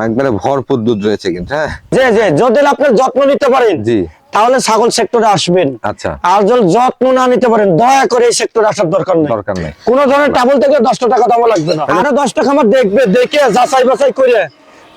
একবারে ভরপুর দুধ রয়েছে কিন্তু হ্যাঁ? জি জি যদি আপনার যত্ন নিতে পারেন জি। তাহলে ছাগল সেক্টরে আসবেন। আচ্ছা। আর যদি যত্ন না নিতে পারেন দয়া করে এই সেক্টরে আসার দরকার নেই। দরকার নেই। কোন ধরনের টাবল থেকে দশটা টাকা দাম লাগবে না। আরও দশটা খামার দেখবে দেখে যাচাই বাছাই করে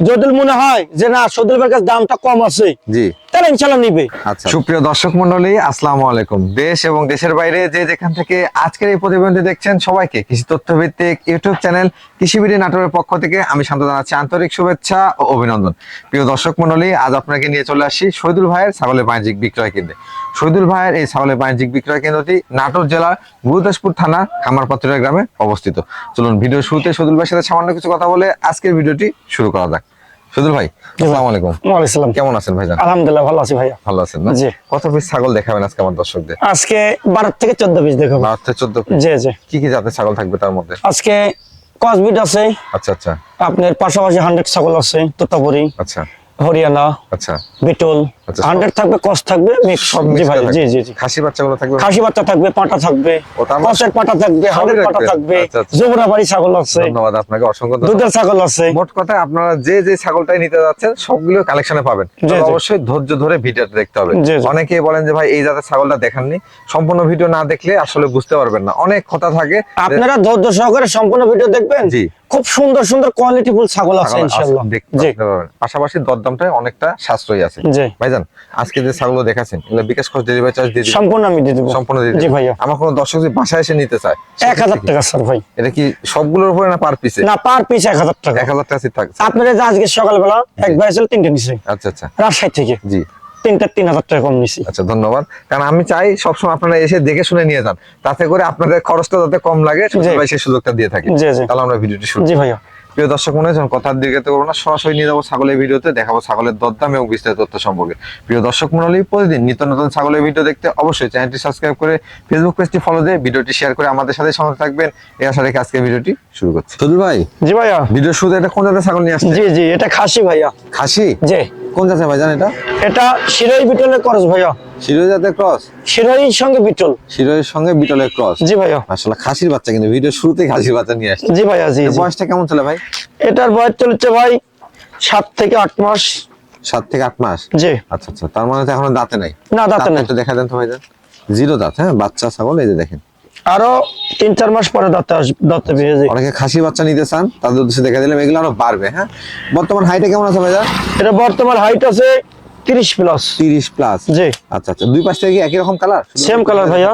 যদি মনে হয় যে না সদুল ভাইয়ের কাছে দামটা কম আছে জি। তাহলে ইনশাল্লাহ নিবে। আচ্ছা। সুপ্রিয় দর্শক মন্ডলী আসসালামু আলাইকুম। দেশ এবং দেশের বাইরে যে যেখান থেকে আজকের এই প্রতিবেদনটি দেখছেন সবাইকে কৃষি তথ্য ভিত্তিক ইউটিউব চ্যানেল কৃষি বিডি নাটোরের পক্ষ থেকে আমি শান্ত জানাচ্ছি আন্তরিক শুভেচ্ছা ও অভিনন্দন। প্রিয় দর্শক মন্ডলী আজ আপনাকে নিয়ে চলে আসি শহীদুল ভাইয়ের ছাগলের বাণিজ্যিক বিক্রয় কেন্দ্রে। শহীদুল ভাইয়ের এই ছাগলের বাণিজ্যিক বিক্রয় কেন্দ্রটি নাটোর জেলার গুরুদাসপুর থানা খামারপাত্রা গ্রামে অবস্থিত। চলুন ভিডিও শুরুতে শহীদুল ভাইয়ের সাথে সামান্য কিছু কথা বলে আজকের ভিডিওটি শুরু করা যাক। শহীদুল ভাই আসসালামু আলাইকুম। ওয়ালাইকুম কেমন আছেন ভাইজান? আলহামদুলিল্লাহ ভালো আছি ভাইয়া। ভালো আছেন না? জি। কত পিস ছাগল দেখাবেন আজকে আমার দর্শকদের? আজকে বারো থেকে চোদ্দ পিস দেখো বারো থেকে চোদ্দ পিস জি জি। কি কি জাতের ছাগল থাকবে তার মধ্যে? আজকে কসবিট আছে। আচ্ছা আচ্ছা। আপনার পাশাপাশি হান্ড্রেড ছাগল আছে তোতাপুরি। আচ্ছা। হরিয়ানা আচ্ছা। বিটল আচ্ছা, হান্ড্রেড থাকবে কস থাকবে মিক্স সব জি ভাই জি জি খাসি বাচ্চাগুলো থাকবে? খাসি বাচ্চা থাকবে পাটা থাকবে। মানে কসের পাটা থাকবে হান্ড্রেড পাটা থাকবে। আচ্ছা, আচ্ছা। জোবরা বাড়ি ছাগল আছে। ধন্যবাদ আপনাকে অসংখ্য ধন্যবাদ। দুধের ছাগল আছে। মোট কথা আপনারা যে যে ছাগলটাই নিতে যাচ্ছেন সবগুলো কালেকশনে পাবেন। অবশ্যই ধৈর্য ধরে ভিডিওটা দেখতে হবে। অনেকেই বলেন যে ভাই এই জাতের ছাগলটা দেখাননি। সম্পূর্ণ ভিডিও না দেখলে আসলে বুঝতে পারবেন না। অনেক কথা থাকে। আপনারা ধৈর্য সহকারে সম্পূর্ণ ভিডিও দেখবেন। জি। খুব সুন্দর সুন্দর কোয়ালিটি ফুল ছাগল আছে ইনশাআল্লাহ। জি। পাশাপাশি দরদামটা অনেকটা সাশ্রয়ী আছে। জি। ভাইজান আজকে যে ছাগল দেখাচ্ছেন এগুলো বিকাশ খরচ ডেলিভারি চার্জ দিয়ে সম্পূর্ণ আমি দিয়ে দেবো। সম্পূর্ণ দিয়ে জি দিবেন। ভাইয়া। আমার কোনো দর্শক যদি বাসায় এসে নিতে চায় এক হাজার টাকা স্যার ভাই। এটা কি সবগুলোর উপরে না পার পিসে না পার পিস এক হাজার টাকা। এক হাজার টাকা সিট থাকছে। আপনারা যে আজকে সকালবেলা একবার ছিল তিনটে নিছে আচ্ছা আচ্ছা। রাজশাহী থেকে। জি। তিনটা তিন হাজার টাকা কম নিছি। আচ্ছা ধন্যবাদ। কারণ আমি চাই সবসময় আপনারা এসে দেখে শুনে নিয়ে যান। তাতে করে আপনাদের খরচটা যাতে কম লাগে। ভাই সেই সুযোগটা দিয়ে থাকি। তাহলে আমরা ভিডিওটি শুরু জি ভাইয়া। প্রিয় দর্শক মনে হয়েছেন কথার দিকে করব না সরাসরি নিয়ে যাব ছাগলের ভিডিওতে দেখাবো ছাগলের দরদাম এবং বিস্তারিত তথ্য সম্পর্কে। প্রিয় দর্শক মন্ডলী প্রতিদিন নিত্য নতুন ছাগলের ভিডিও দেখতে অবশ্যই চ্যানেলটি সাবস্ক্রাইব করে ফেসবুক পেজটি ফলো দিয়ে ভিডিওটি শেয়ার করে আমাদের সাথে সঙ্গে থাকবেন। এই আশা রেখে আজকে ভিডিওটি শুরু করছি। তুল ভাই জি ভাইয়া। ভিডিও শুরুতে এটা কোন জাতের ছাগল নিয়ে আসছে জি জি এটা খাসি ভাইয়া। খাসি? জি। কোন জাতের ভাই জান এটা? এটা শিরোই বিটলের করস ভাইয়া। শিরোই জাতের ক্রস? শিরোইর সঙ্গে বিটল। শিরোয়ের সঙ্গে বিটলের ক্রস? জি ভাইয়া। আসলে খাসির বাচ্চা কিন্তু ভিডিও শুরুতেই খাসির বাচ্চা নিয়ে আসছে। জি ভাইয়া জি। বয়সটা কেমন চলে ভাই? এটার বয়স চলছে ভাই সাত থেকে আট মাস। সাত থেকে আট মাস? জি। আচ্ছা আচ্ছা তার মানে তো এখনও দাঁতে নাই? না দাঁতে নেই। একটু দেখা দেন তো ভাইজান। জিরো দাঁত হ্যাঁ? বাচ্চা ছাগল এই যে দেখেন। আরও তিন চার মাস পরে দাঁতে আসবে দাঁতে যায় অনেকে খাসি বাচ্চা নিতে চান তাদের উদ্দেশ্যে দেখা দিলাম এগুলো আরও বাড়বে হ্যাঁ? বর্তমান হাইটে কেমন আছে ভাইজান? এটা বর্তমান হাইট আছে তিরিশ প্লাস তিরিশ প্লাস জি। আচ্ছা আচ্ছা দুই পাশ থেকে একই রকম কালার সেম কালার ভাইয়া।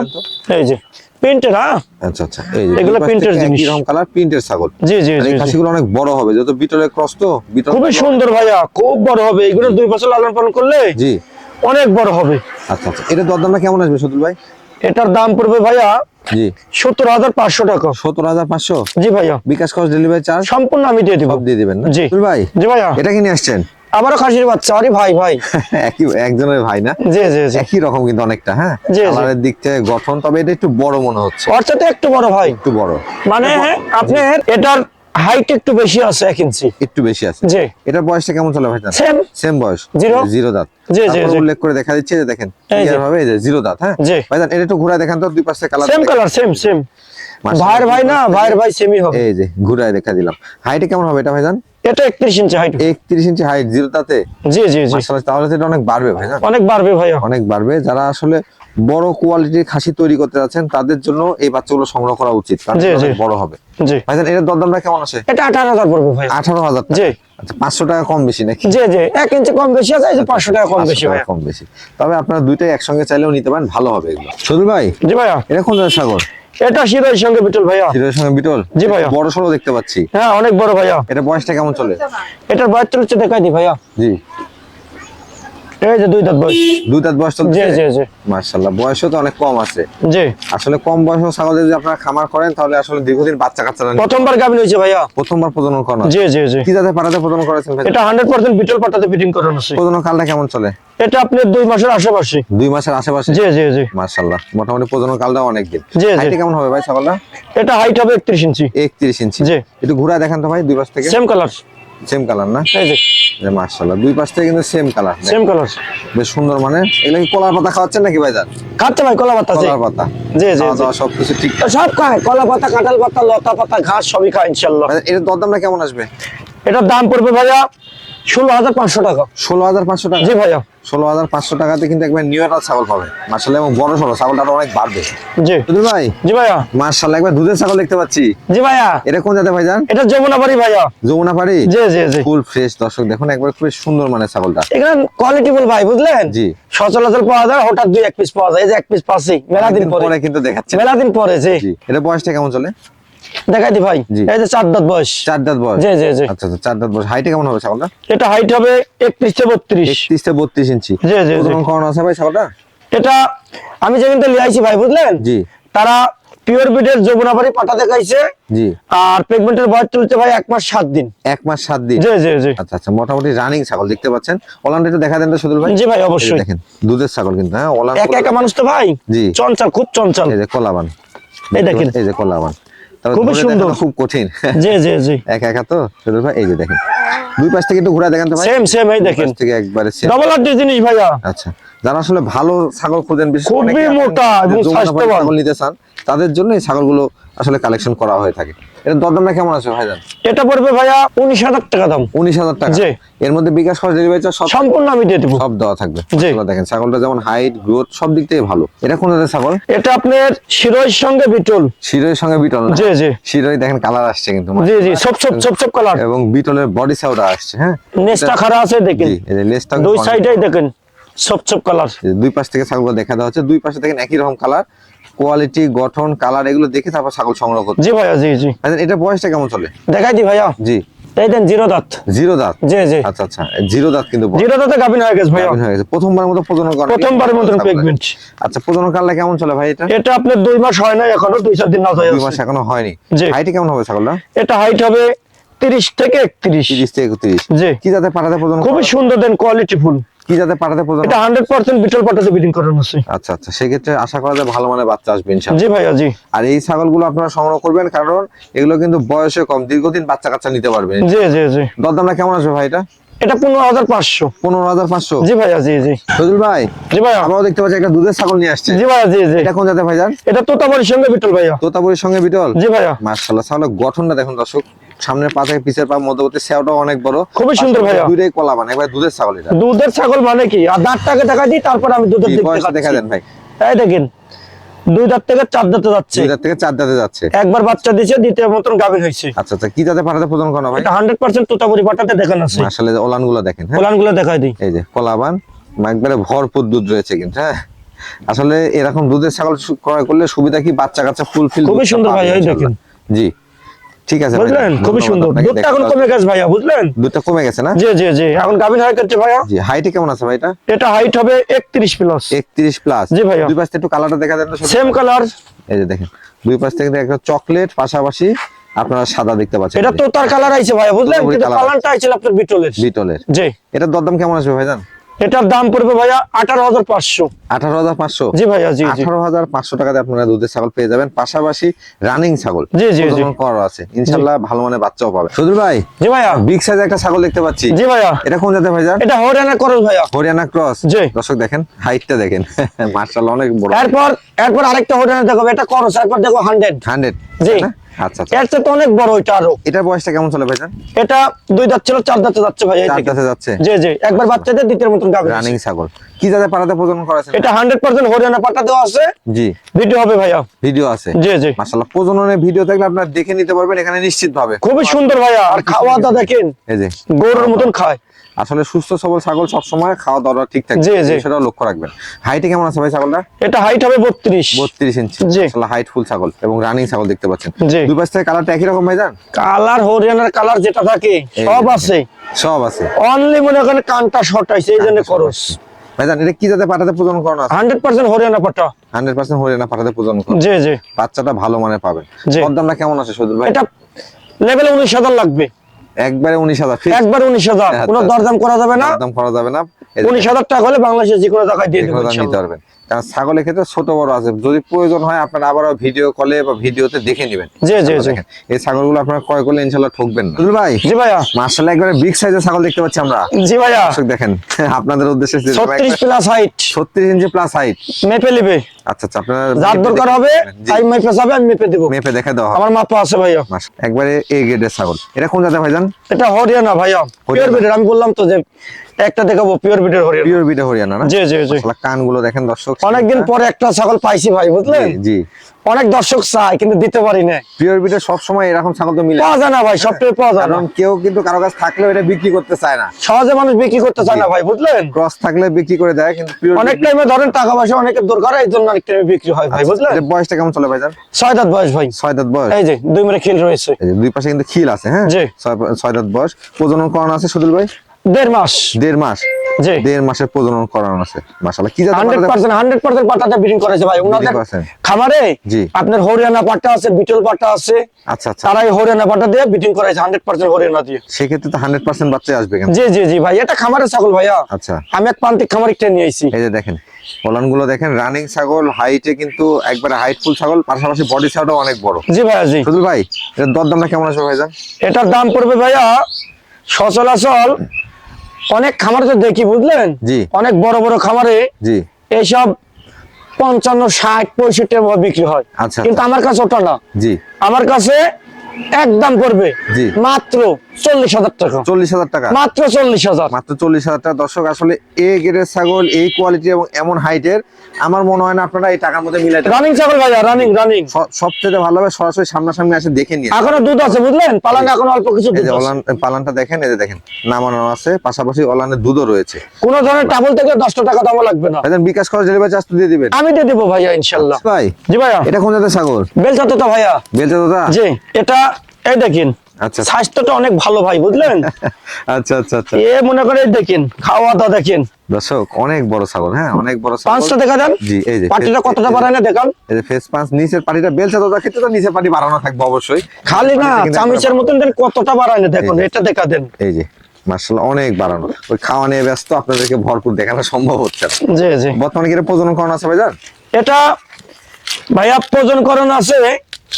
এই যে প্রিন্টের হ্যাঁ? আচ্ছা আচ্ছা এই যে এগুলো দুই পাশ printer থেকে জিনিস। একই কালার প্রিন্টের ছাগল। জি জি জি খাসিগুলো অনেক বড় হবে যত বিটলের ক্রস তো বিটল খুবই সুন্দর ভাইয়া খুব বড় হবে। এগুলো দুই বছর লালন পালন করলে জি। অনেক বড় হবে। আচ্ছা আচ্ছা এটা দরদামটা কেমন আসবে সতুল ভাই? এটার দাম পড়বে ভাইয়া জি। সত্তর হাজার পাঁচশো টাকা। সত্তর হাজার পাঁচশো? জি ভাইয়া। বিকাশ খরচ ডেলিভারি চার্জ সম্পূর্ণ আমি দিয়ে দিব। দিয়ে দিবেন না? জি। ভাই জি ভাইয়া। এটা কি নিয়ে আসছেন? আবারও খাসির বাচ্চা আরে ভাই ভাই। একই একজনের ভাই না? জি জি জি। একই রকম কিন্তু অনেকটা হ্যাঁ। কালারের দিক থেকে গঠন তবে এটা একটু বড় মনে হচ্ছে। সাথে একটু বড় ভাই। একটু বড়। মানে আপনি এটার হাইট একটু বেশি আছে ইঞ্চি একটু বেশি আছে। জি। এটার বয়সটা কেমন চলে ভাই সেম সেম বয়স। জিরো? জিরো দাঁত। জি, জি, উল্লেখ করে দেখা দিচ্ছে যে দেখেন এই ভাবে এই যে জিরো দাঁত হ্যাঁ। ভাইজান এটা একটু ঘুরায় দেখেন তো দুই পাশে colour same colour same same. ভাইয়ের ভাই না ভাইয়ের ভাই সেমই হবে। এই যে ঘুরায় দেখা দিলাম। হাইটে কেমন হবে এটা ভাইজান এটা একত্রিশ ইঞ্চি হাইট একত্রিশ ইঞ্চি হাইট জিরো দাঁতে? জি জি জি। তাহলে তো এটা অনেক বাড়বে ভাইজান অনেক বাড়বে ভাইয়া। অনেক বাড়বে। যারা আসলে বড় কোয়ালিটির খাসি তৈরি করতে যাচ্ছেন তাদের জন্য এই বাচ্চাগুলো সংগ্রহ করা উচিত। বড় হবে। ভাইজান এটার দরদামটা কেমন আছে এটা আঠারো হাজার পড়বে ভাইয়া। আঠারো হাজার জি। আচ্ছা পাঁচশো টাকা কম বেশি নাকি? জি জি। এক ইঞ্চি কম বেশি আছে পাঁচশো টাকা কম বেশি কম বেশি। তবে আপনারা দুইটাই একসঙ্গে চাইলেও নিতে পারেন ভালো হবে এগুলো। শুধু ভাই জি ভাইয়া। এটা কোন সাগর এটা শিরের সঙ্গে বিটল ভাইয়া। হিরোর সঙ্গে বিটল? জি ভাইয়া। বড় সড়ো দেখতে পাচ্ছি। হ্যাঁ অনেক বড় ভাইয়া। এটা বয়সটা কেমন চলে? এটার বয়স চলছে দেখাই দি ভাইয়া। জি। এই যে দুই দাঁত বয়স। দুই দাঁত বয়স জি চলছে জি জি। মার্শাল্লাহ বয়সও তো অনেক কম আছে। জি। আসলে কম ছাগলের যদি আপনারা খামার করেন তাহলে আসলে দীর্ঘদিন বাচ্চা কাচ্চারা নিতে- প্রথমবার গাভিন হয়েছে ভাইয়া। প্রথমবার প্রজনন করানো জি জি জি। কি জাতের প্রজনন করেছেন ভাই এটা হান্ড্রেড পার্সেন্ট বিটল পাটাতে ফিটিং করানো আছে। প্রজনন কালটা কেমন চলে? এটা আপনার দুই মাসের আশেপাশে। দুই মাসের আশেপাশে? জি জি জি। মার্শাল্লাহ মোটামুটি প্রজনন কালটা অনেক দিন। জি। কেমন হবে ভাই ছাগলটা? এটা হাইট হবে একত্রিশ ইঞ্চি। একত্রিশ ইঞ্চি। জি। একটু ঘুরা দেখান তো ভাই দুই পাশ থেকে। সেম কালার সেম কালার না? এই যে মাশাআল্লাহ দুই পাশ থেকে কিন্তু সেম কালার সেম কালার বেশ সুন্দর মানে এগুলা কি কলার পাতা খাওয়াচ্ছেন নাকি ভাইজান? খাচ্ছে ভাই কলা পাতা কলার পাতা। জি জি সব কিছু ঠিক। সব খায় কলা পাতা কাঁঠাল পাতা লতা পাতা ঘাস সবই খায় ইনশাল্লাহ ভাইজান, এটার দরদামটা কেমন আসবে? এটার দাম পড়বে ভাইয়া ষোলো হাজার পাঁচশো টাকা। ষোলো হাজার পাঁচশো টাকা? জি ভাইয়া। ষোলো হাজার পাঁচশো টাকাতে কিন্তু একবার নিউ একটা ছাগল পাবে। মার্শাল এবং বড় সড়ো ছাগলটা অনেক বাড়বে। জি। সুধীর ভাই? জি ভাইয়া। মার্শাল একবার দুধের ছাগল দেখতে পাচ্ছি। জি ভাইয়া। এটা কোন জাতে ভাইজান? এটা যমুনা ভাইয়া। যমুনা পাড়ি জি জি জি। ফুল ফ্রেশ দর্শক দেখুন একবার খুবই সুন্দর মানে ছাগলটা। এখানে কোয়ালিটি ফুল ভাই বুঝলেন? জি। পাওয়া যায় হঠাৎ দুই এক পিস পাওয়া যায় এই যে এক পিস পাচ্ছি মেলা দিন পরে। কিন্তু দেখাচ্ছে। মেলা দিন পরে জি। এটা বয়সটা কেমন চলে? দেখাই দি ভাই। এই যে চার দাঁত বয়স। চার দাঁত বয়স। জি জি জি। আচ্ছা আচ্ছা চার দাঁত বয়স। হাইটে কেমন হবে ছাগলটা? এটা হাইট হবে একত্রিশ থেকে বত্রিশ। একত্রিশ থেকে বত্রিশ ইঞ্চি। জি, জি, জি। করানো আছে ভাই ছাগলটা? এটা আমি আইছি ভাই বুঝলেন? জি। তারা পিওর বিডের পাঠা দেখাইছে। জি। আর বয়স চলছে ভাই এক মাস সাত দিন। এক মাস সাত দিন। জি জি জি। আচ্ছা আচ্ছা মোটামুটি রানিং ছাগল দেখতে পাচ্ছেন। ওলানটা একটু দেখা দেন তো সুদুল ভাই। জি ভাই অবশ্যই। দেখেন দুধের ছাগল কিন্তু হ্যাঁ ওলান এক একা মানুষ তো ভাই? জি। চঞ্চল খুব চঞ্চল। এই যে কলাবান। এই দেখেন। এই যে কলাবান। খুবই সুন্দর। খুব কঠিন। জি জি জি। একা একা তো? সুদুল ভাই এই যে দেখেন। দুই পাশ থেকে একটু ঘুরে দেখেন তো ভাই। সেম সেম এই দেখেন। থেকে একবারে সেম ডবল আর জিনিস ভাইয়া। আচ্ছা। যারা আসলে ভালো ছাগল খোঁজেন বিশেষ করে খুবই মোটা এবং স্বাস্থ্যবান। নিতে চান তাদের জন্য এই ছাগলগুলো আসলে কালেকশন করা হয়ে থাকে। এটা দরদামটা কেমন আছে ভাইজান? এটা পড়বে ভাইয়া উনিশ হাজার টাকা দাম। উনিশ হাজার টাকা। জি। এর মধ্যে বিকাশ খরচ ডেলিভারি চার্জ সব সম্পূর্ণ আমি দিয়ে দেবো। সব দেওয়া থাকবে। দেখেন ছাগলটা যেমন হাইট গ্রোথ সব দিক থেকে ভালো। এটা কোন জাতের ছাগল? এটা আপনার শিরোয়ের সঙ্গে বিটল। শিরোয়ের সঙ্গে বিটল জি জি। শিরোয় দেখেন কালার আসছে কিন্তু জি জি সব সব সব সব কালার এবং বিটলের বডি সাউটা আসছে হ্যাঁ? নেসটা খারা আছে দেখেন। জি এই যে লেজটা দুই সাইডেই দেখেন সব সব কালার দুই পাশ থেকে ছাগল দেখা দেওয়া হচ্ছে দুই পাশে দেখেন একই রকম কালার কোয়ালিটি গঠন কালার এগুলো দেখে তারপর ছাগল সংগ্রহ করতে জি ভাইয়া জি জি। আচ্ছা, এটা বয়সটা কেমন চলে? দেখাই দি ভাইয়া। জি। এই দেন জিরো দাঁত। জিরো দাঁত? জি জি। আচ্ছা আচ্ছা জিরো দাঁত কিন্তু জিরো দাঁতে গাভিন হয়ে গেছে হয়ে গেছে। প্রথমবার মতো প্রজনন করা প্রথমবারের মতন প্রেগনেন্ট আচ্ছা প্রজনন কালটা কেমন চলে ভাই এটা? এটা আপনার দুই মাস হয় না এখনও দুই চার দিন না হয়ে দুই মাস এখনও হয়নি। জি। হাইটে কেমন হবে ছাগলটা? এটা হাইট হবে তিরিশ থেকে একত্রিশ। তিরিশ থেকে একত্রিশ। জি। কি যাতে পাঠাতে প্রজনন খুবই সুন্দর দেন কোয়ালিটি ফুল। কি যাতে পাঠাতে প্রজনন? এটা হান্ড্রেড পার্সেন্ট বিটল পাটাতে ব্রিডিং করানো আছে আচ্ছা আচ্ছা। সেক্ষেত্রে আশা করা যায় ভালো মানের বাচ্চা আসবে ইনশাআল্লাহ। জি ভাইয়া জি। আর এই ছাগলগুলো আপনারা সংগ্রহ করবেন কারণ এগুলো কিন্তু বয়সে কম দীর্ঘদিন বাচ্চা কাচ্চা নিতে পারবেন। জি জি জি। দরদামটা কেমন আসবে ভাই এটা? এটা পনেরো হাজার পাঁচশো। পনেরো হাজার পাঁচশো? জি ভাইয়া জি জি। সজুল ভাই জি ভাইয়া। আমরাও দেখতে পাচ্ছি একটা দুধের ছাগল নিয়ে আসছে। জি ভাইয়া জি জি। এটা কোন জাতে ভাইজান এটা তোতাবাড়ির সঙ্গে বিটল ভাইয়া। তোতাপুরের সঙ্গে বিটল? জি ভাইয়া। মার্শাল্লাহ ছাগলের গঠনটা দেখুন দর্শক। সামনের পা থেকে পিছের পা মধ্যবর্তী সেওটাও অনেক বড়। খুবই সুন্দর ভাইয়া। দুইটাই কলা মানে একবার দুধের ছাগল এটা। দুধের ছাগল মানে কি? আর দাঁতটাকে দেখা দিই তারপর আমি দুধের দেখা দেন ভাই। এই দেখেন দুই দাঁত থেকে চার দাঁতে যাচ্ছে। দুই দাঁত থেকে চার দাঁতে যাচ্ছে। একবার বাচ্চা দিছে দ্বিতীয় মতন গাভীর হয়েছে। আচ্ছা আচ্ছা কি জাতে পাঠাতে প্রদান করা ভাই? এটা হান্ড্রেড পার্সেন্ট তোতাপুরি পাঠাতে দেখানো আছে। আসলে দেখেন হ্যাঁ? ওলানগুলো দেখাই দিই। এই যে কলাবান একবারে ভরপুর দুধ রয়েছে কিন্তু হ্যাঁ? আসলে এরকম দুধের ছাগল ক্রয় করলে সুবিধা কি? বাচ্চা কাচ্চা ফুলফিল খুবই সুন্দর ভাই, এই দেখেন। জি। ঠিক আছে বুঝলেন? খুবই সুন্দর। দুধটা এখন কমে গেছে ভাইয়া বুঝলেন? দুধটা কমে গেছে না? জি জি জি। এখন হয়ে গেছে ভাইয়া? জি হাইটে কেমন আছে ভাই এটা? এটা হাইট হবে একত্রিশ প্লাস একত্রিশ প্লাস জি ভাইয়া। দুই পাশ থেকে একটু কালারটা দেখা দেন তো সেম কালার এই যে দেখেন দুই পাশ থেকে একটা চকলেট পাশাপাশি আপনারা সাদা দেখতে পাচ্ছেন এটা তো তার কালার আইছে ভাইয়া বুঝলেন? কিন্তু কালারটা আইছিল আপনার বিটলের। বিটলের। জি। এটার দরদাম কেমন আসবে ভাইজান? এটার দাম পড়বে ভাইয়া আঠারো হাজার পাঁচশো। আঠারো হাজার পাঁচশো? জি ভাইয়া জি আঠারো হাজার পাঁচশো টাকাতে আপনারা দুধের ছাগল পেয়ে যাবেন পাশাপাশি রানিং ছাগল। জি, জি, জি। করা আছে। ইনশাল্লাহ ভালো মানে বাচ্চাও পাবে। সুধীর ভাই জি ভাইয়া। বিগ সাইজ একটা ছাগল দেখতে পাচ্ছি। জি ভাইয়া। এটা কোন জাতের ভাইজান? এটা হরিয়ানা করস ভাইয়া। হরিয়ানা ক্রস। জি। দর্শক দেখেন হাইটটা দেখেন। মার্শাল্লাহ অনেক বড়। এরপর এরপর আরেকটা হরিয়ানা দেখো এটা করস এরপর দেখো হান্ড্রেড। হান্ড্রেড। জি। আচ্ছা আচ্ছা। এর চেয়ে তো অনেক বড় ওইটা আরও। এটার বয়সটা কেমন চলে ভাইজান? এটা দুই দাঁত ছিল চার দাঁতে যাচ্ছে ভাইয়া চার দাঁতে যাচ্ছে? জি জি। একবার বাচ্চাদের দ্বিতীয় মতন গাভী রানিং ছাগল। কি জাতে প্রজনন করা আছে? এটা হান্ড্রেড পার্সেন্ট হরিয়ানা পাটা দেওয়া আছে। জি। ভিডিও হবে ভাইয়া। ভিডিও আছে? জি জি। মাশাআল্লাহ প্রজননের ভিডিও থাকলে আপনারা দেখে নিতে পারবেন এখানে নিশ্চিত ভাবে খুবই সুন্দর ভাইয়া। আর খাওয়া দাওয়া দেখেন। এই যে। গরুর মতন খায়। আসলে সুস্থ সবল ছাগল সবসময় খাওয়া দাওয়া ঠিক থাকে। জি। লক্ষ্য রাখবেন। হাইটে কেমন আছে ভাই ছাগলটা? এটা হাইট হবে বত্রিশ। বত্রিশ ইঞ্চি আসলে হাইট ফুল ছাগল এবং রানিং ছাগল দেখতে পাচ্ছেন। দুই পাশ থেকে কালারটা একই রকম ভাইজান কালার হরিয়ানার কালার যেটা থাকে সব আছে। সব আছে। অনলি মনে করেন কানটা শর্ট আছে এই জন্য করস ভাইজান এটা কি যাতে পাঠাতে প্রজনন করানো আছে? হান্ড্রেড পার্সেন্ট হরিয়ানা পাটা হান্ড্রেড পার্সেন্ট হরিয়ানা পাঠাতে প্রজনন করানো জি জি। বাচ্চাটা ভালো মানে পাবেন দামটা কেমন আছে সদুল ভাই? এটা লেভেলে উনিশ হাজার লাগবে। একবারে উনিশ হাজার একবারে উনিশ হাজার। কোনো আচ্ছা। দরদাম করা যাবে না। দাম করা যাবে না। উনিশ হাজার টাকা হলে বাংলাদেশের যে কোনো জায়গায় দিয়ে নিতে পারবেন। কারণ ছাগলের ক্ষেত্রে ছোট বড় আছে। যদি প্রয়োজন হয় আপনারা আবারও ভিডিও কলে বা ভিডিওতে দেখে নেবেন। জি, জি, জি। এই ছাগলগুলো আপনারা ক্রয় করলে ইনশাল্লাহ ঠকবেন না। দুল ভাই। জি ভাইয়া। মার্শাল্লাহ একবারে বিগ সাইজের ছাগল দেখতে পাচ্ছি আমরা। জি ভাইয়া। দর্শক দেখেন আপনাদের উদ্দেশ্যে যে- ছত্রিশ প্লাস হাইট ছত্রিশ ইঞ্চি প্লাস হাইট মেপে নিবে। আচ্ছা আচ্ছা আপনার যার দরকার হবে তাই মেপে যাবে আমি মেপে দেবো। মেপে দেখে দাও আমার মাপা আছে ভাইয়া। মাস- একবারে এ গ্রেডের ছাগল। এটা কোন জাতের ভাইজান? এটা হরিয়ানা ভাইয়া। পিওর বিটের আমি বললাম তো যে একটা দেখাবো পিওর বিটের হরিয়ানা। পিওর বিটে হরিয়ানা না? জি জি জি। কানগুলো দেখেন দর্শক। অনেকদিন পরে একটা ছাগল পাইছি ভাই বুঝলেন? জি, অনেক দর্শক চাই কিন্তু দিতে পারি না পিওর বিটে সব সময় এরকম ছাগল তো মিলে। পাওয়া যায় না ভাই সবটাই পাওয়া যায় না। কারণ কেউ কিন্তু কারও কাছে থাকলেও এটা বিক্রি করতে চায় না। সহজে মানুষ বিক্রি করতে চায় না ভাই বুঝলেন? ক্রস থাকলে বিক্রি করে দেয় কিন্তু পিওর অনেক টাইমে ধরেন টাকা পয়সা অনেকের দরকার এই জন্য অনেক টাইমে বিক্রি হয় ভাই বুঝলেন? বয়সটা কেমন চলে ভাইজান? ছয় দাঁত বয়স ভাই। ছয় দাঁত বয়স। এই যে দুই মিনিট খিল রয়েছে। এই যে দুই পাশে কিন্তু খিল আছে হ্যাঁ? জি। ছয় দাঁত বয়স। প্রজনন করানো আছে সুদুল ভাই? দেড় মাস। দেড় মাস। দেড় মাসের প্রজনন করানো আছে মাশাআল্লাহ। কি পাটাটা ব্রিডিং করেছে ভাই। ওনাদের খামারে জি। আপনার হরিয়ানা পাটা আছে বিটল পাটা আছে। আচ্ছা আচ্ছা। তারাই হরিয়ানা পাটা দিয়ে ব্রিডিং করেছে হান্ড্রেড পার্সেন্ট হরিয়ানা দিয়ে। সেক্ষেত্রে তো হান্ড্রেড পার্সেন্ট বাচ্চাই আসবে কেন জি জি জি ভাই। এটা ছাগল ভাইয়া। আচ্ছা। আমি এক প্রান্তিক খামার একটা নিয়ে আইছি। এই যে দেখেনগুলো দেখেন রানিং ছাগল হাইটে কিন্তু একবারে হাইটফুল ছাগল পাশাপাশি বডি অনেক বড়। জি ভাইয়া জি। সুদুল ভাই এর দরদামটা কেমন আসবে ভাইজান? এটার দাম পড়বে ভাইয়া সচলাচল অনেক খামারে তো দেখি বুঝলেন? জি। অনেক বড় বড় খামারে জি। এইসব পঞ্চান্ন ষাট পঁয়ষট্টি বিক্রি হয়। আচ্ছা, কিন্তু আমার কাছে ওটা না। জি। আমার কাছে একদম জি। মাত্র চল্লিশ হাজার টাকা। চল্লিশ হাজার টাকা। মাত্র চল্লিশ হাজার। মাত্র চল্লিশ হাজার টাকা। দর্শক আসলে এ গ্রেডের ছাগল এই কোয়ালিটি এবং এমন হাইটের আমার মনে হয় না আপনারা এই টাকার মধ্যে মিলাইতে রানিং ছাগল ভাইয়া রানিং রানিং। সবচেয়ে ভালো হবে সরাসরি সামনাসামনি এসে দেখে নিয়ে এখনও দুধ আছে বুঝলেন? পালান এখন অল্প কিছু দুধ আছে। পালানটা দেখেন এই যে দেখেন নামানো আছে পাশাপাশি অলানের দুধও রয়েছে। কোন ধরনের টাবল থেকে দশটা টাকা দাম লাগবে না। ভাইজান বিকাশ খরচ ডেলিভারি চার্জ দিয়ে দিবেন। আমি দিয়ে দেবো ভাইয়া ইনশাল্লাহ। ভাই। জি ভাইয়া। এটা কোন জাতের ছাগল? বেলচা তো ভাইয়া। বেলচা দাদা জি। এটা এই দেখেন আচ্ছা। স্বাস্থ্যটা অনেক ভালো ভাই বুঝলেন? আচ্ছা আচ্ছা আচ্ছা। এ মনে করে দেখেন খাওয়া দাওয়া দেখেন। দর্শক অনেক বড় ছাগল হ্যাঁ অনেক বড় ছাগল। পাঁচটা দেখা দেন জি এই যে পাটিটা কতটা বাড়ায় না দেখান। এই যে ফেস পাঁচ নিচের পাটিটা বেলচা দাদার ক্ষেত্রে তো নিচের পাটি বাড়ানো থাকবে অবশ্যই। খালি না চামিচের মতন দেন কতটা বাড়ায় না দেখুন এটা দেখা দেন। এই যে মার্শাল্লাহ অনেক বাড়ানো। ওই খাওয়া নিয়ে ব্যস্ত আপনাদেরকে ভরপুর দেখানো সম্ভব হচ্ছে জি জি। বর্তমানে কি এটা প্রজনন করানো আছে ভাইজান? এটা ভাইয়া প্রজন করণ আছে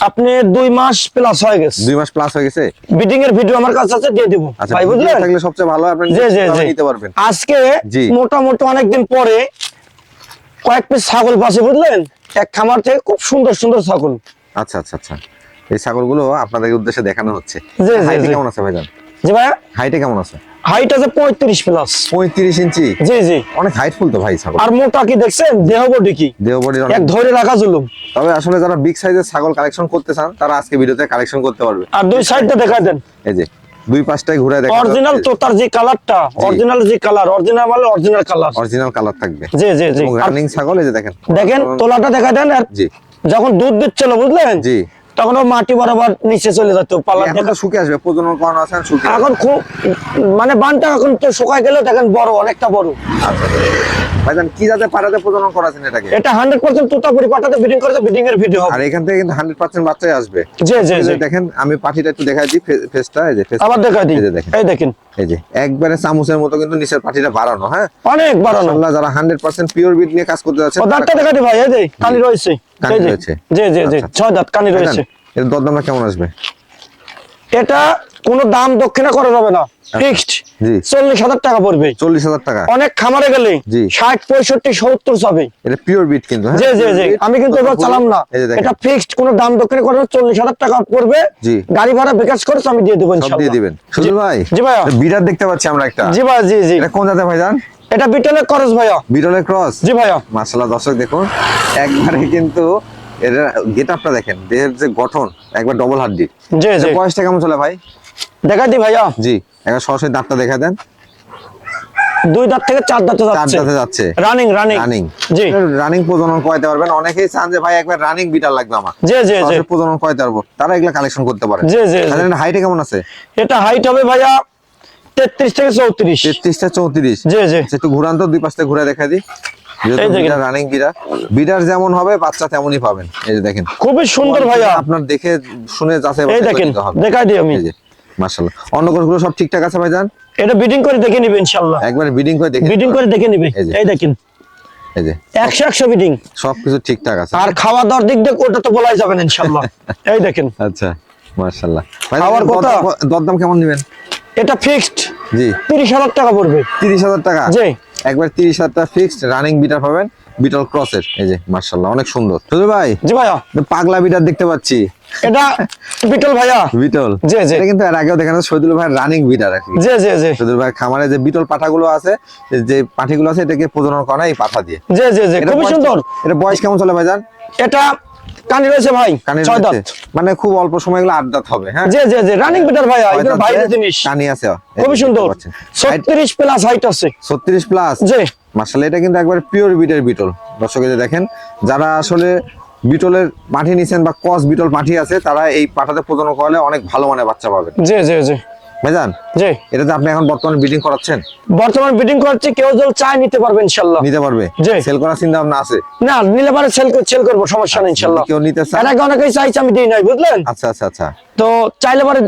আপনি দুই মাস প্লাস হয়ে গেছে। দুই মাস প্লাস হয়ে গেছে? বিডিং এর ভিডিও আমার কাছে আছে দিয়ে দিব। আচ্ছা ভাই বুঝলেন? থাকলে সবচেয়ে ভালো আপনি জি জি জি। নিতে পারবেন। আজকে। মোটামুটি অনেকদিন পরে কয়েক পিস ছাগল পাশে বুঝলেন? এক খামার থেকে খুব সুন্দর সুন্দর ছাগল। আচ্ছা আচ্ছা আচ্ছা। এই ছাগলগুলো আপনাদের উদ্দেশ্যে দেখানো হচ্ছে। জি, জি, কেমন আছে ভাইজান? জি ভাইয়া? হাইটে কেমন আছে? হাইট আছে পঁয়ত্রিশ প্লাস পঁয়ত্রিশ ইঞ্চি? জি জি। অনেক হাইটফুল তো ভাই ছাগল। আর মোটা কি দেখছেন? দেহ বডি কি? দেহ বডির এক ধরে রাখা জুলুম। তবে আসলে যারা বিগ সাইজের ছাগল কালেকশন করতে চান তারা আজকে ভিডিওতে কালেকশন করতে পারবে। আর দুই সাইডটা দেখা দেন। এই যে দুই পাশটাই ঘুরে দেখা অরিজিনাল তোতার যে কালারটা অরিজিনাল যে কালার অরিজিনাল মানে অরিজিনাল কালার অরিজিনাল কালার থাকবে। জি জি জি। রানিং ছাগল এই যে দেখেন। দেখেন তোলাটা দেখা দেন আর জি। যখন দুধ দিচ্ছিল বুঝলেন? জি। তখন ও মাটি বরাবর নিচে চলে যেত পাল্লা শুকে আসবে প্রজনন করানো আছে। এখন খুব মানে বানটা এখন তো শুকায় গেলেও দেখেন বড় অনেকটা বড়। ভাইজান কি যাতে পাড়াতে প্রজনন করাছেন এটাকে? এটা হান্ড্রেড পার্সেন্ট তোতাপুরি পাটাতে বিডিং করেছে বিডিং এর ভিডিও হবে। আর এখান থেকে কিন্তু হান্ড্রেড পার্সেন্ট বাচ্চাই আসবে। জি জি জি। দেখেন আমি পাঠিটা একটু দেখাই দিই ফে- ফেসটা এই যে ফেস আবার দেখা দিই। এই দেখেন। এই যে একবারে চামচের মতো কিন্তু নিচের বাড়ানো হ্যাঁ? অনেক বাড়ানো। যারা হান্ড্রেড পার্সেন্ট পিওর বিট নিয়ে কাজ করতে যাচ্ছে দাঁতটা দেখা দিই ভাই এই যে কানি রয়েছে। কানি রয়েছে। জি জি জি। আচ্ছা, আচ্ছা। ছয় দাঁত কানি রয়েছে। এর দরদামটা কেমন আসবে? এটা কোনো দাম দক্ষিণা করা যাবে না। ফিক্সড। চল্লিশ হাজার টাকা পড়বে। চল্লিশ হাজার টাকা। অনেক খামারে গেলে ষাট পঁয়ষট্টি সত্তর যাবে এটা পিওর বিট কিন্তু জি জি জি। আমি কিন্তু এবার চালাম না। এটা ফিক্সড কোনো দাম দক্ষিণে করে চল্লিশ হাজার টাকা পড়বে। গাড়ি ভাড়া বিকাশ করে আমি দিয়ে দেবো দিয়ে দিবেন। সুজল ভাই জি ভাইয়া। বিরাট দেখতে পাচ্ছি আমরা একটা। জি ভাই জি জি। এটা কোন ভাই ভাইজান এটা বিটেলের খরচ ভাইয়া। বিরলের ক্রস জি ভাইয়া। মার্শাল্লাহ দর্শক দেখুন একবারে কিন্তু এর গেট আপটা দেখেন দেহের যে গঠন একবার ডবল হাড্ডি জি জি। বয়সটা কেমন চলে ভাই? দেখা দি ভাইয়া। জি একবার সরাসরি দাঁতটা দেখা দেন। দুই দাঁত থেকে চার দাঁতে চার যাচ্ছে। দাঁতে যাচ্ছে। রানিং রানিং রানিং জি। রানিং প্রজনন করাইতে পারবেন। অনেকেই চান যে ভাই একবার রানিং বিটার লাগবে আমার। জি জি জি। প্রজনন করাইতে পারব। তারা এগুলা কালেকশন করতে পারে। জি জি। হাইটে কেমন আছে? এটা হাইট হবে ভাইয়া তেত্রিশ থেকে চৌত্রিশ। তেত্রিশটা চৌত্রিশ। জি জি। একটু ঘুরান তো দুই পাশে ঘুরে দেখা দিই। এই দেখেন। রানিং বিড়ার বিড়ার যেমন হবে বাচ্চা তেমনই পাবেন। এই যে দেখেন। খুবই সুন্দর ভাইয়া। আপনার দেখে শুনে যাচাই এই দেখেন দেখাই দিই আমি। মাশাআল্লাহ। অন্য কোনগুলো সব ঠিকঠাক আছে ভাইজান? এটা বিডিং করে দেখে নিবে ইনশাল্লাহ একবারে বিডিং করে দেখে বিডিং করে দেখে নিবে। এই দেখেন। এই যে। একশো একশো বিডিং সবকিছু ঠিকঠাক আছে। আর খাওয়া দাওয়ার দিক দিয়ে ওটা তো বলাই যাবে না ইনশাল্লাহ এই দেখেন। আচ্ছা মার্শাল্লাহ ভাই খাওয়ার কথা? দরদাম- কেমন দিবেন? এটা ফিক্সড জি। তিরিশ হাজার টাকা পড়বে। তিরিশ হাজার টাকা? জি। একবার তিরিশ হাজার টাকা ফিক্সড রানিং বিটার পাবেন বিটল ক্রসের এই যে মার্শাল্লাহ অনেক সুন্দর। শুধু ভাই জি ভাইয়া। পাগলা বিটার দেখতে পাচ্ছি। এটা বিটল ভাইয়া। বিটল জি, জি। এটা কিন্তু এর আগেও দেখানো শহীদুল ভাই রানিং বিটার কি। জি জি জি। শহীদুল ভাই খামারে যে বিটল পাঠাগুলো আছে যে পাঠিগুলো আছে এটাকে প্রজনন করা এই পাঠা দিয়ে। জি জি জি বয়স- সুন্দর। এটা বয়স কেমন চলে ভাইজান এটা কানি রয়েছে ভাই ছয় দাঁত। মানে খুব অল্প সময় এগুলো আট দাঁত হবে হ্যাঁ? জি জি জি রানিং বিটার ভাইয়া এগুলো দাঁতে জিনিস। কানি আছে। খুবই সুন্দর। ছত্রিশ প্লাস হাইট আছে। ছত্রিশ প্লাস জি। মার্শাল এটা কিন্তু একবার পিওর বিটের বিটল দর্শক দেখেন যারা আসলে বিটলের পাঠি নিছেন বা কস বিটল পাঠি আছে তারা এই পাঠাতে প্রজনন করলে অনেক ভালো মানের বাচ্চা পাবেন। জি জি জি। ভাইজান জি। এটাতে আপনি এখন বর্তমানে বিডিং করাচ্ছেন? বর্তমান বিডিং করছে কেউ যদি চায় নিতে পারবে ইনশাল্লাহ। নিতে পারবে? জি। সেল করার চিন্তা ভাবনা আছে? না নিলে পারে সেল সেল করব সমস্যা নেই ইনশাল্লাহ। কেউ নিতে চায় আগে অনেকেই চাইছে আমি দিই নাই বুঝলেন? আচ্ছা আচ্ছা আচ্ছা। তো চাইলে পরে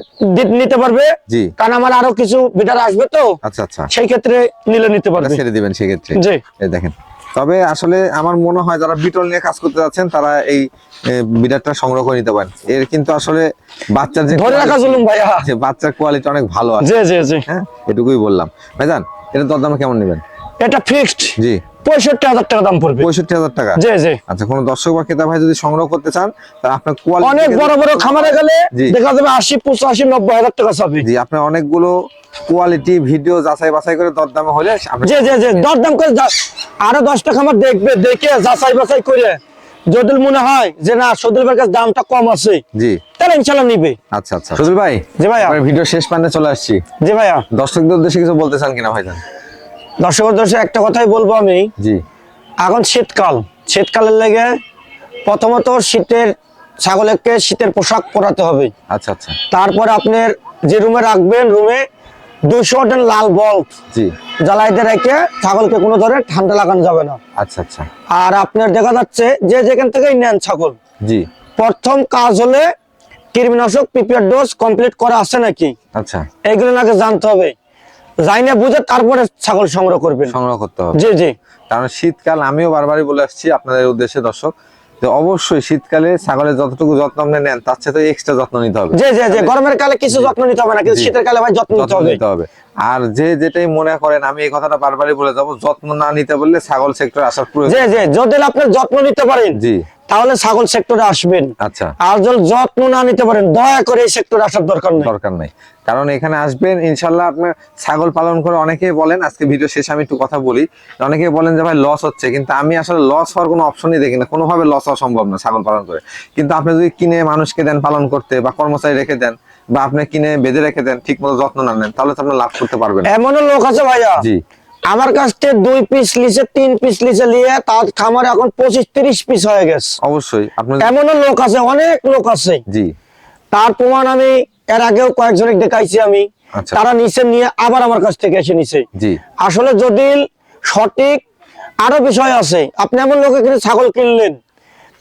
নিতে পারবে। জি। কারণ আমার আরও কিছু বিটার আসবে তো। আচ্ছা আচ্ছা। সেই ক্ষেত্রে নিলে নিতে এটা পারবে। ছেড়ে দিবেন সেক্ষেত্রে জি। এই দেখেন। তবে আসলে আমার মনে হয় যারা বিটল নিয়ে কাজ করতে যাচ্ছেন তারা এই বিটারটা সংগ্রহ করে নিতে পারেন। এর কিন্তু আসলে বাচ্চার যে ধরে রাখা চলুন ভাইয়া। যে বাচ্চার কোয়ালিটি অনেক ভালো আছে। জি জি জি। হ্যাঁ এটুকুই বললাম। ভাইজান এটা দরদাম কেমন নেবেন? এটা ফিক্সড জি। পঁয়ষট্টি হাজার টাকা দাম পড়বে। পঁয়ষট্টি হাজার টাকা? জি জি। আচ্ছা কোনো দর্শক বা ক্রেতা ভাই যদি সংগ্রহ করতে চান তাহলে আপনার কোয়ালিটি অনেক বড় বড় খামারে গেলে দেখা যাবে আশি পঁচাশি নব্বই হাজার টাকা চাবে। জি আপনার অনেকগুলো কোয়ালিটি ভিডিও যাচাই বাছাই করে দরদামে হলে জি জি জি দরদাম করে আরও দশটা খামার দেখবে দেখে যাচাই বাছাই করে যদি মনে হয় যে না সদুল ভাইয়ের কাছে দামটা কম আছে জি। তাহলে ইনশাল্লাহ নিবে। আচ্ছা আচ্ছা। সুদুল ভাই জি আমরা ভিডিও শেষ প্রান্তে চলে আসছি। জি ভাইয়া। দর্শকদের উদ্দেশ্যে কিছু বলতে চান কিনা ভাইজান? দর্শক দর্শক একটা কথাই বলব আমি। জি। এখন শীতকাল। শীতকালের লেগে প্রথমত শীতের ছাগলকে শীতের পোশাক পরাতে হবে। আচ্ছা আচ্ছা। তারপর আপনার যে রুমে রাখবেন রুমে দুশো লাল বল্ব জি। জ্বালাইতে রেখে ছাগলকে কোনো ধরনের ঠান্ডা লাগানো যাবে না। আচ্ছা আচ্ছা। আর আপনার দেখা যাচ্ছে যে যেখান থেকেই নেন ছাগল জি। প্রথম কাজ হলে কীটনাশক পিপিআর ডোজ কমপ্লিট করা আছে নাকি? আচ্ছা। এগুলো নাকি জানতে হবে। যাই না বুঝে তারপরে ছাগল সংগ্রহ করবেন। সংগ্রহ করতে হবে। জি জি। কারণ শীতকাল আমিও বারবারই বলে আসছি আপনাদের উদ্দেশ্যে দর্শক যে অবশ্যই শীতকালে ছাগলের যতটুকু যত্ন আপনি নেন তার সাথে এক্সট্রা যত্ন নিতে হবে। জি জি জি গরমের কালে কিছু যত্ন নিতে হবে না কিন্তু শীতের কালে ভাই যত্ন নিতে হবে। আর যে যেটাই মনে করেন আমি এই কথাটা বারবারই বলে যাব যত্ন না নিতে বললে ছাগল সেক্টর আসার প্রয়োজন। জি জি যদি আপনার যত্ন নিতে পারেন জি। তাহলে ছাগল সেক্টরে আসবেন। আচ্ছা। আর যদি যত্ন না নিতে পারেন দয়া করে এই সেক্টরে আসার দরকার নেই। দরকার নাই। কারণ এখানে আসবেন ইনশাল্লাহ আপনার ছাগল পালন করে অনেকেই বলেন আজকে ভিডিও শেষে আমি একটু কথা বলি অনেকেই বলেন যে ভাই লস হচ্ছে কিন্তু আমি আসলে লস হওয়ার কোনো অপশনই দেখি না। কোনোভাবে লস হওয়া সম্ভব না ছাগল পালন করে। কিন্তু আপনি যদি কিনে মানুষকে দেন পালন করতে বা কর্মচারী রেখে দেন বা আপনি কিনে বেঁধে রেখে দেন ঠিক মতো যত্ন না নেন তাহলে তো আপনি লাভ করতে পারবেন। এমনও লোক আছে ভাইয়া। জি। আমার কাছ থেকে দুই পিস লিচে তিন পিস লিচে নিয়ে তার খামারে এখন পঁচিশ তিরিশ পিস হয়ে গেছে। অবশ্যই এমনও লোক আছে অনেক লোক আছে। জি। তার প্রমাণ আমি এর আগেও কয়েকজনকে দেখাইছি আমি। আচ্ছা। তারা নিচে নিয়ে আবার আমার কাছ থেকে এসে নিছে। আসলে যদি সঠিক আরও বিষয় আছে আপনি এমন লোকে কিন্তু ছাগল কিনলেন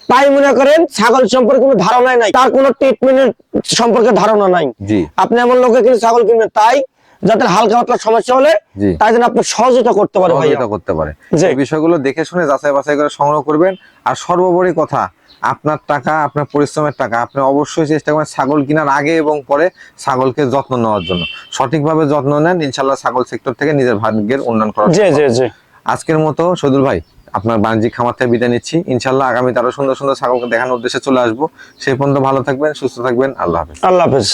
তাই মনে করেন ছাগল সম্পর্কে কোনো ধারণাই নাই। তার কোনো ট্রিটমেন্টের সম্পর্কে ধারণা নাই। আপনি এমন লোকে কিন্তু ছাগল কিনবেন তাই যাদের হালকা পাতলা সমস্যা হলে। তাই যেন আপনি সহযোগিতা করতে পারে সহযোগিতা করতে পারে। এই বিষয়গুলো দেখে শুনে যাচাই বাছাই করে সংগ্রহ করবেন। আর সর্বোপরি কথা আপনার টাকা আপনার পরিশ্রমের টাকা আপনি অবশ্যই চেষ্টা করবেন ছাগল কেনার আগে এবং পরে ছাগলকে যত্ন নেওয়ার জন্য। সঠিকভাবে যত্ন নেন ইনশাল্লাহ ছাগল সেক্টর থেকে নিজের ভাগ্যের উন্নয়ন করা জি জি জি। আজকের মতো সদুল ভাই আপনার বাণিজ্যিক খামার থেকে বিদায় নিচ্ছি। ইনশাল্লাহ আগামীতে আরও সুন্দর সুন্দর ছাগলকে দেখানোর উদ্দেশ্যে চলে আসব। সেই পর্যন্ত ভালো থাকবেন সুস্থ থাকবেন। আল্লাহ হাফেজ। আল্লাহ হাফেজ।